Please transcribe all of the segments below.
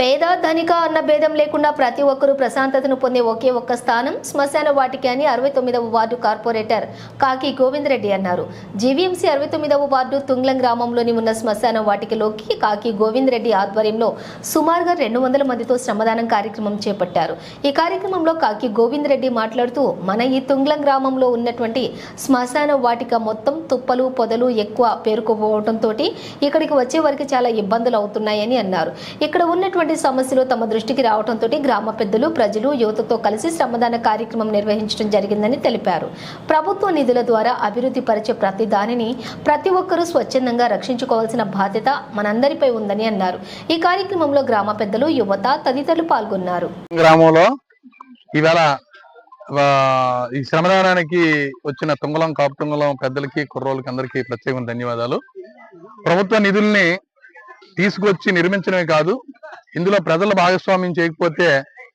పేద ధనిక అన్న భేదం లేకుండా ప్రతి ఒక్కరూ ప్రశాంతతను పొందే ఒకే ఒక్క స్థానం శ్మశాన వాటికి అని అరవై తొమ్మిదవ వార్డు కార్పొరేటర్ కాకి గోవిందరెడ్డి అన్నారు. జీవీఎంసీ అరవై తొమ్మిదవ వార్డు తుంగ్లం గ్రామంలోని ఉన్న శ్మశాన వాటికలోకి కాకి గోవిందరెడ్డి ఆధ్వర్యంలో సుమారుగా రెండు వందల మందితో శ్రమదానం కార్యక్రమం చేపట్టారు. ఈ కార్యక్రమంలో కాకి గోవిందరెడ్డి మాట్లాడుతూ మన ఈ తుంగ్లం గ్రామంలో ఉన్నటువంటి శ్మశాన వాటిక మొత్తం తుప్పలు పొదలు ఎక్కువ పేరుకుపోవడంతో ఇక్కడికి వచ్చే వారికి చాలా ఇబ్బందులు అవుతున్నాయని అన్నారు. ఇక్కడ ఉన్నటువంటి సమస్యలు తమ దృష్టికి రావడంతో గ్రామ పెద్దలు ప్రజలు యువతతో కలిసి శ్రమదాన కార్యక్రమం నిర్వహించడం జరిగిందని తెలిపారు. ప్రభుత్వ నిధుల ద్వారా అభివృద్ధి పరిచే ప్రతి దానిని ప్రతి ఒక్కరూ స్వచ్ఛందంగా రక్షించుకోవాల్సిన బాధ్యత మనందరిపై ఉందని అన్నారు. ఈ కార్యక్రమంలో గ్రామ పెద్దలు యువత తదితరులు పాల్గొన్నారు. గ్రామంలో ఇవాళ ఈ శ్రమదానానికి వచ్చిన తుంగలం కాపుతుంగలం పెద్దలకి కుర్రోళ్ళకి అందరికీ ప్రత్యేకంగా ధన్యవాదాలు. ప్రభుత్వ నిధుల్ని తీసుకొచ్చి నిర్మించడమే కాదు ఇందులో ప్రజల భాగస్వామ్యం చేయకపోతే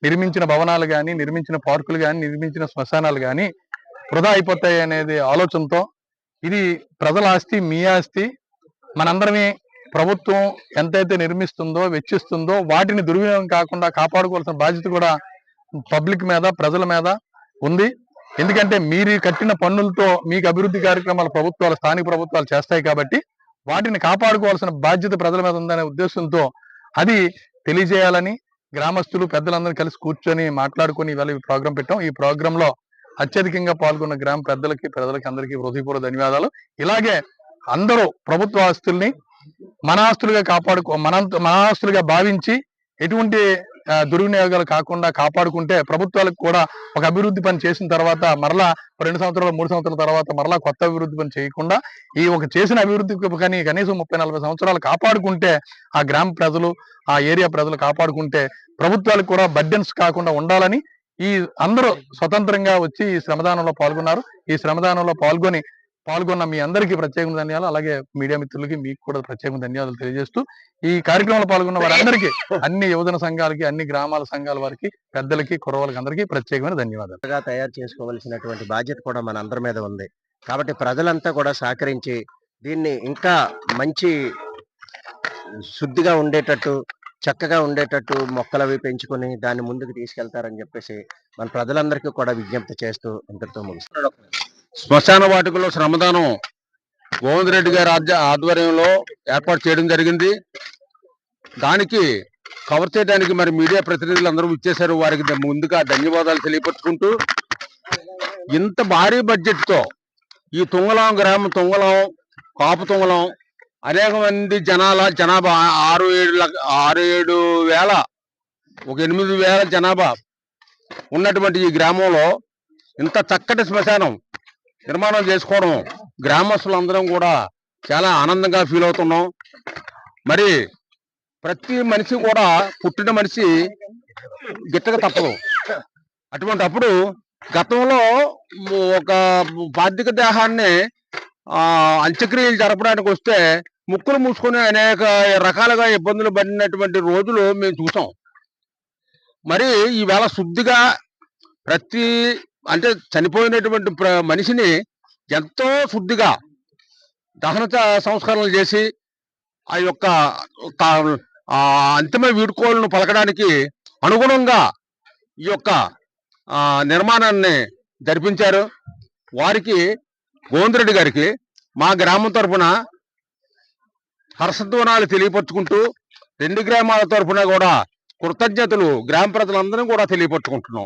నిర్మించిన భవనాలు కానీ నిర్మించిన పార్కులు కానీ నిర్మించిన శ్మశానాలు కానీ వృధా అయిపోతాయి అనేది ఆలోచనతో ఇది ప్రజల ఆస్తి మీ ఆస్తి. మనందరమే ప్రభుత్వం ఎంతైతే నిర్మిస్తుందో వెచ్చిస్తుందో వాటిని దుర్వినియోగం కాకుండా కాపాడుకోవాల్సిన బాధ్యత కూడా పబ్లిక్ మీద ప్రజల మీద ఉంది. ఎందుకంటే మీరు కట్టిన పన్నులతో మీకు అభివృద్ధి కార్యక్రమాలు ప్రభుత్వాలు స్థానిక ప్రభుత్వాలు చేస్తాయి కాబట్టి వాటిని కాపాడుకోవాల్సిన బాధ్యత ప్రజల మీద ఉందనే ఉద్దేశంతో అది తెలియజేయాలని గ్రామస్తులు పెద్దలందరూ కలిసి కూర్చొని మాట్లాడుకొని ఇవాళ ఈ ప్రోగ్రాం పెట్టాం. ఈ ప్రోగ్రామ్లో అత్యధికంగా పాల్గొన్న గ్రామ పెద్దలకి ప్రజలకి అందరికీ హృదయపూర్వ ధన్యవాదాలు. ఇలాగే అందరూ ప్రభుత్వ ఆస్తుల్ని మన ఆస్తులుగా కాపాడుకో మన మన ఆస్తులుగా భావించి ఎటువంటి దుర్వినియోగాలు కాకుండా కాపాడుకుంటే ప్రభుత్వాలకు కూడా ఒక అభివృద్ధి పని చేసిన తర్వాత మరలా రెండు సంవత్సరాలు మూడు సంవత్సరాల తర్వాత మరలా కొత్త అభివృద్ధి పని చేయకుండా ఈ ఒక చేసిన అభివృద్ధి కానీ కనీసం ముప్పై నలభై సంవత్సరాలు కాపాడుకుంటే ఆ గ్రామ ప్రజలు ఆ ఏరియా ప్రజలు కాపాడుకుంటే ప్రభుత్వాలకు కూడా బడ్డెన్స్ కాకుండా ఉండాలని ఈ అందరూ స్వతంత్రంగా వచ్చి ఈ శ్రమదానంలో పాల్గొన్నారు. ఈ శ్రమదానంలో పాల్గొని పాల్గొన్న మీ అందరికీ ప్రత్యేక ధన్యవాదాలు. అలాగే మీడియా మిత్రులకి మీకు కూడా ప్రత్యేక ధన్యవాదాలు తెలియజేస్తూ ఈ కార్యక్రమంలో పాల్గొన్న వారందరికీ అన్ని యువజన సంఘాలకి అన్ని గ్రామాల సంఘాల వారికి పెద్దలకి కురవాలకి అందరికీ ప్రత్యేకమైన ధన్యవాదాలు. తయారు చేసుకోవాల్సినటువంటి బాధ్యత కూడా మన అందరి మీద ఉంది. కాబట్టి ప్రజలంతా కూడా సహకరించి దీన్ని ఇంకా మంచి శుద్ధిగా ఉండేటట్టు చక్కగా ఉండేటట్టు మొక్కలు అవి పెంచుకొని దాన్ని ముందుకు తీసుకెళ్తారని చెప్పేసి మన ప్రజలందరికీ కూడా విజ్ఞప్తి చేస్తూ ఇంతటితో ముగిస్తున్నాడు శ్మశాన వాటికలో శ్రమదానం గోవిందరెడ్డి గారి ఆధ్య ఆధ్వర్యంలో ఏర్పాటు చేయడం జరిగింది. దానికి కవర్ చేయడానికి మరి మీడియా ప్రతినిధులు అందరూ ఇచ్చేశారు వారికి ముందుగా ధన్యవాదాలు తెలియపరుచుకుంటూ ఇంత భారీ బడ్జెట్తో ఈ తుంగలం గ్రామం తుంగలం కాపు తుంగలం అనేక మంది జనాల జనాభా ఆరు ఏడు లక్ష ఆరు ఏడు వేల ఒక ఎనిమిది వేల జనాభా ఉన్నటువంటి ఈ గ్రామంలో ఇంత చక్కటి శ్మశానం నిర్మాణం చేసుకోవడం గ్రామస్తులందరం కూడా చాలా ఆనందంగా ఫీల్ అవుతున్నాం. మరి ప్రతి మనిషి కూడా పుట్టిన మనిషి గిట్టక తప్పదు. అటువంటి అప్పుడు గతంలో ఒక బాధ్యత దేహాన్ని అంత్యక్రియలు జరపడానికి వస్తే ముక్కులు మూసుకొని అనేక రకాలుగా ఇబ్బందులు పడినటువంటి రోజులు మేము చూసాం. మరి ఈవేళ శుద్ధిగా ప్రతి అంటే చనిపోయినటువంటి ప్ర- మనిషిని ఎంతో శుద్ధిగా దహన సంస్కరణలు చేసి ఆ యొక్క అంతిమ వీడుకోలను పలకడానికి అనుగుణంగా ఈ యొక్క నిర్మాణాన్ని జరిపించారు. వారికి గోవిందరెడ్డి గారికి మా గ్రామం తరఫున హర్షధ్వనాలు తెలియపరుచుకుంటూ రెండు గ్రామాల తరఫున కూడా కృతజ్ఞతలు గ్రామ ప్రజలందరం కూడా తెలియపరుచుకుంటున్నాం.